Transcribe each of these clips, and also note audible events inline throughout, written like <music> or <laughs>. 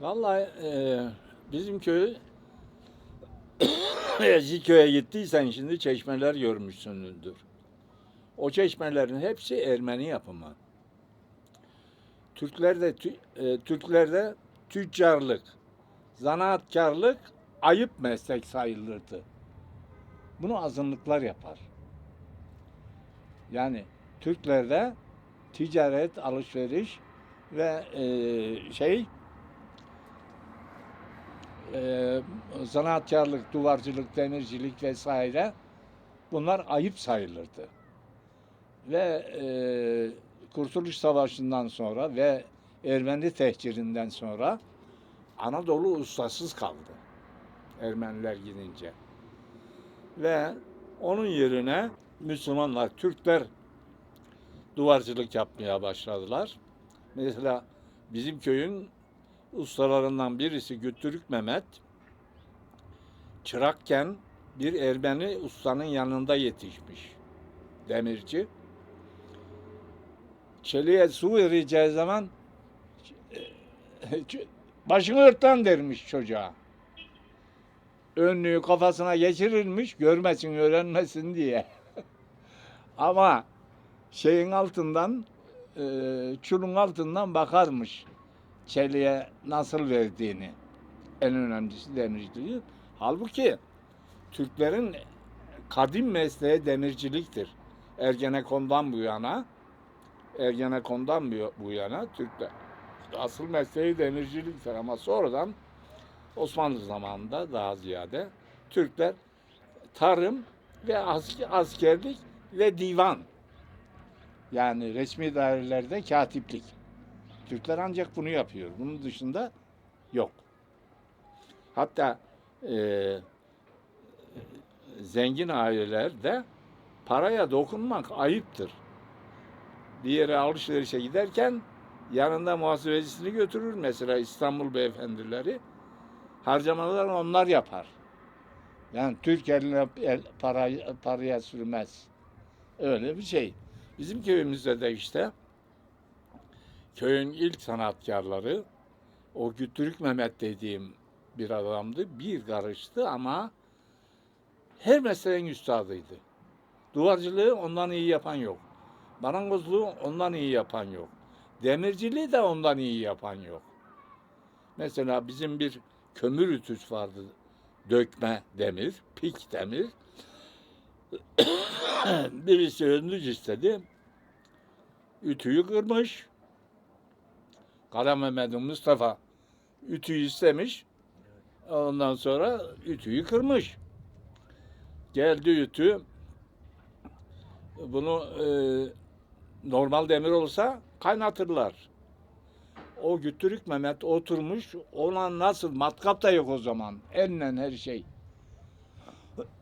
Vallahi e, bizim köy <coughs> Ziköy'e gittiysen şimdi çeşmeler görmüşsündür. O çeşmelerin hepsi Ermeni yapımı. Türklerde tü- e, Türklerde tüccarlık, zanaatkarlık ayıp meslek sayılırdı. Bunu azınlıklar yapar. Yani Türklerde ticaret, alışveriş ve e, şey e, zanaatkarlık, duvarcılık, demircilik vesaire bunlar ayıp sayılırdı. Ve e, Kurtuluş Savaşı'ndan sonra ve Ermeni tehcirinden sonra Anadolu ustasız kaldı. Ermeniler gidince. Ve onun yerine Müslümanlar, Türkler duvarcılık yapmaya başladılar. Mesela bizim köyün ustalarından birisi Götürük Mehmet çırakken bir Ermeni ustanın yanında yetişmiş. Demirci. Çeliğe su vereceği zaman <laughs> başını örtten dermiş çocuğa. Önlüğü kafasına geçirilmiş görmesin öğrenmesin diye. <laughs> Ama şeyin altından e, çulun altından bakarmış çeliğe nasıl verdiğini. En önemlisi demirciliği. Halbuki Türklerin kadim mesleği demirciliktir. Ergenekon'dan bu yana Ergenekon'dan bu- yana Türkler asıl mesleği demirciliktir ama sonradan Osmanlı zamanında daha ziyade Türkler tarım ve ask- askerlik ve divan yani resmi dairelerde katiplik. Türkler ancak bunu yapıyor. Bunun dışında yok. Hatta e, zengin ailelerde paraya dokunmak ayıptır. Bir yere alışverişe giderken yanında muhasebecisini götürür. Mesela İstanbul beyefendileri harcamaları onlar yapar. Yani Türk eline el, para, paraya sürmez. Öyle bir şey. Bizim köyümüzde de işte köyün ilk sanatkarları o Güttürük Mehmet dediğim bir adamdı. Bir karıştı ama her mesleğin üstadıydı. Duvarcılığı ondan iyi yapan yok. Marangozluğu ondan iyi yapan yok. Demirciliği de ondan iyi yapan yok. Mesela bizim bir kömür ütüs vardı. Dökme demir, pik demir. <coughs> Birisi önlük istedi. Ütüyü kırmış. Kara Mehmet'in Mustafa ütüyü istemiş. Ondan sonra ütüyü kırmış. Geldi ütü. Bunu e, normal demir olsa kaynatırlar. O Güttürük Mehmet oturmuş. Ona nasıl matkap da yok o zaman. Elle her şey.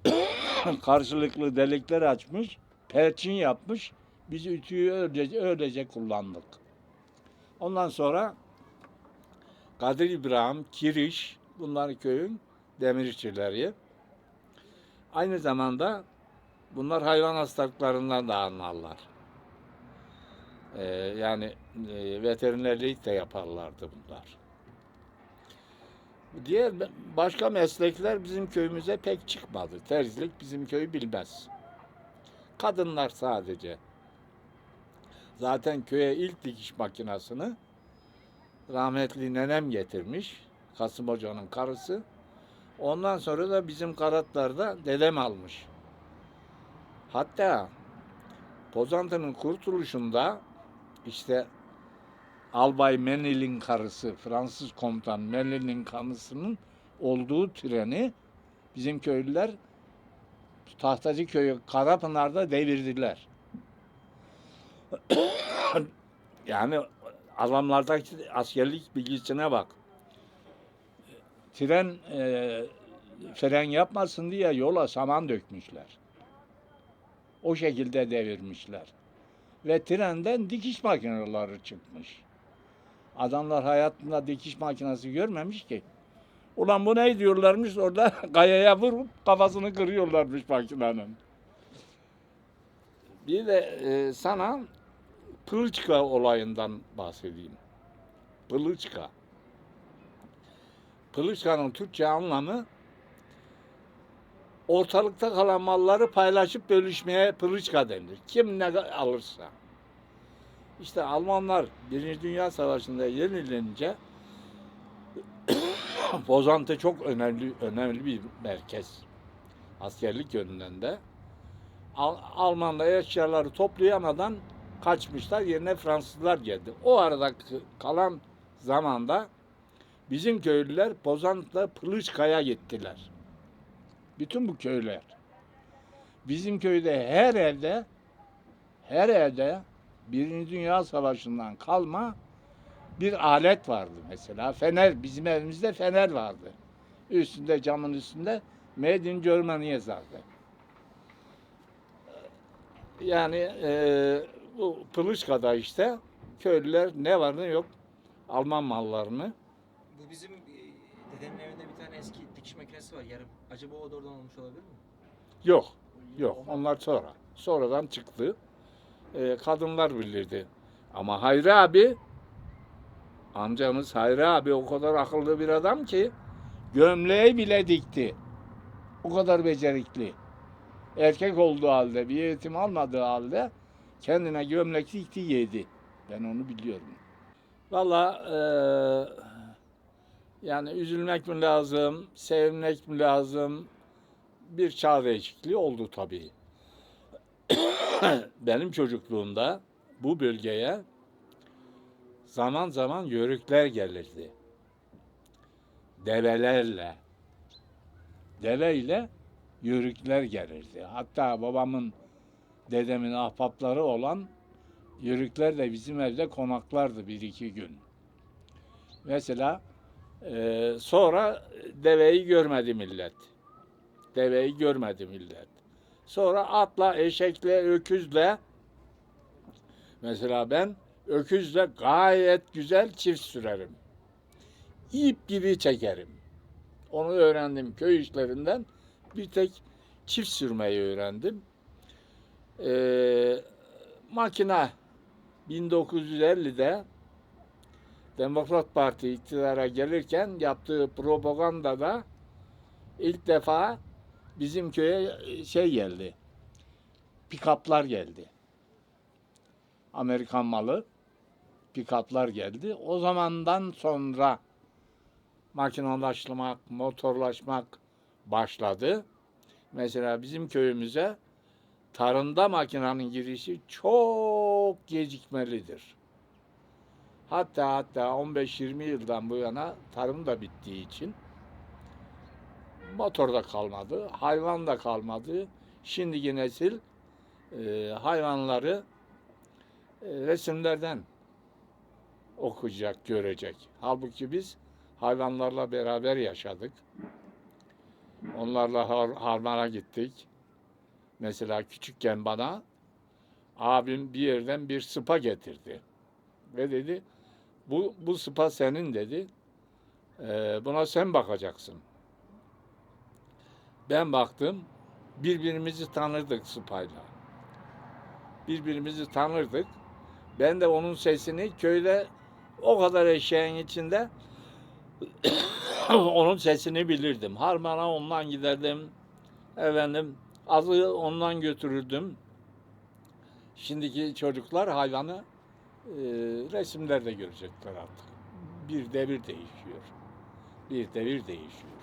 <coughs> Karşılıklı delikler açmış. Perçin yapmış. Biz ütüyü öylece, öylece kullandık. Ondan sonra Kadir İbrahim, Kiriş, bunlar köyün demircileri. Aynı zamanda bunlar hayvan hastalıklarından da anlarlar. Ee, yani e, veterinerlik de yaparlardı bunlar. Diğer başka meslekler bizim köyümüze pek çıkmadı. Terzilik bizim köyü bilmez. Kadınlar sadece. Zaten köye ilk dikiş makinesini rahmetli nenem getirmiş. Kasım Hoca'nın karısı. Ondan sonra da bizim karatlarda dedem almış. Hatta Pozantı'nın kurtuluşunda işte Albay Menil'in karısı, Fransız komutan Menil'in karısının olduğu treni bizim köylüler Tahtacı köyü Karapınar'da devirdiler. <coughs> yani adamlardaki askerlik bilgisine bak. Tren e, fren yapmasın diye yola saman dökmüşler. O şekilde devirmişler. Ve trenden dikiş makineleri çıkmış. Adamlar hayatında dikiş makinesi görmemiş ki. Ulan bu ne diyorlarmış orada <laughs> kayaya vurup kafasını kırıyorlarmış makinenin. Bir de e, sana Pılıçka olayından bahsedeyim. Pılıçka. Pılıçkanın Türkçe anlamı ortalıkta kalan malları paylaşıp bölüşmeye pılıçka denir. Kim ne alırsa. İşte Almanlar Birinci Dünya Savaşı'nda yenilince <coughs> Bozantı çok önemli önemli bir merkez. Askerlik yönünden de. Al- Almanlar eşyaları toplayamadan kaçmışlar. Yerine Fransızlar geldi. O arada kalan zamanda bizim köylüler Pozant'ta Pılıçkaya gittiler. Bütün bu köyler. Bizim köyde her evde her evde Birinci Dünya Savaşı'ndan kalma bir alet vardı mesela. Fener, bizim evimizde fener vardı. Üstünde, camın üstünde Made in Germany yazardı. Yani e, bu Pılıçka'da işte köylüler ne var ne yok Alman mallarını Bu bizim e, dedenin evinde bir tane eski dikiş makinesi var yarım. Acaba o da oradan olmuş olabilir mi? yok. Yok onlar sonra. Sonradan çıktı. E, kadınlar bilirdi. Ama Hayri abi amcamız Hayri abi o kadar akıllı bir adam ki gömleği bile dikti. O kadar becerikli. Erkek olduğu halde, bir eğitim almadığı halde kendine gömlek dikti yedi. Ben onu biliyorum. Valla yani üzülmek mi lazım, sevinmek mi lazım? Bir çağ değişikliği oldu tabii. <coughs> Benim çocukluğumda bu bölgeye zaman zaman yörükler gelirdi. Develerle. Deveyle yörükler gelirdi. Hatta babamın, dedemin ahbapları olan yörükler de bizim evde konaklardı bir iki gün. Mesela e, sonra deveyi görmedi millet. Deveyi görmedi millet. Sonra atla, eşekle, öküzle mesela ben öküzle gayet güzel çift sürerim. İp gibi çekerim. Onu öğrendim köy işlerinden. Bir tek çift sürmeyi öğrendim. Ee, makine 1950'de Demokrat Parti iktidara gelirken yaptığı propagandada ilk defa bizim köye şey geldi. Pikaplar geldi. Amerikan malı pikaplar geldi. O zamandan sonra makinalaşmak, motorlaşmak başladı. Mesela bizim köyümüze tarımda makinenin girişi çok gecikmelidir. Hatta hatta 15-20 yıldan bu yana tarım da bittiği için motor da kalmadı, hayvan da kalmadı. Şimdiki nesil e, hayvanları e, resimlerden okuyacak, görecek. Halbuki biz hayvanlarla beraber yaşadık. Onlarla har- harmana gittik. Mesela küçükken bana abim bir yerden bir sıpa getirdi. Ve dedi bu, bu sıpa senin dedi. Ee, buna sen bakacaksın. Ben baktım. Birbirimizi tanırdık sıpayla. Birbirimizi tanırdık. Ben de onun sesini köyde o kadar eşeğin içinde <coughs> onun sesini bilirdim. Harmana ondan giderdim. Efendim azı ondan götürürdüm. Şimdiki çocuklar hayvanı e, resimlerde görecekler artık. Bir devir değişiyor. Bir devir değişiyor.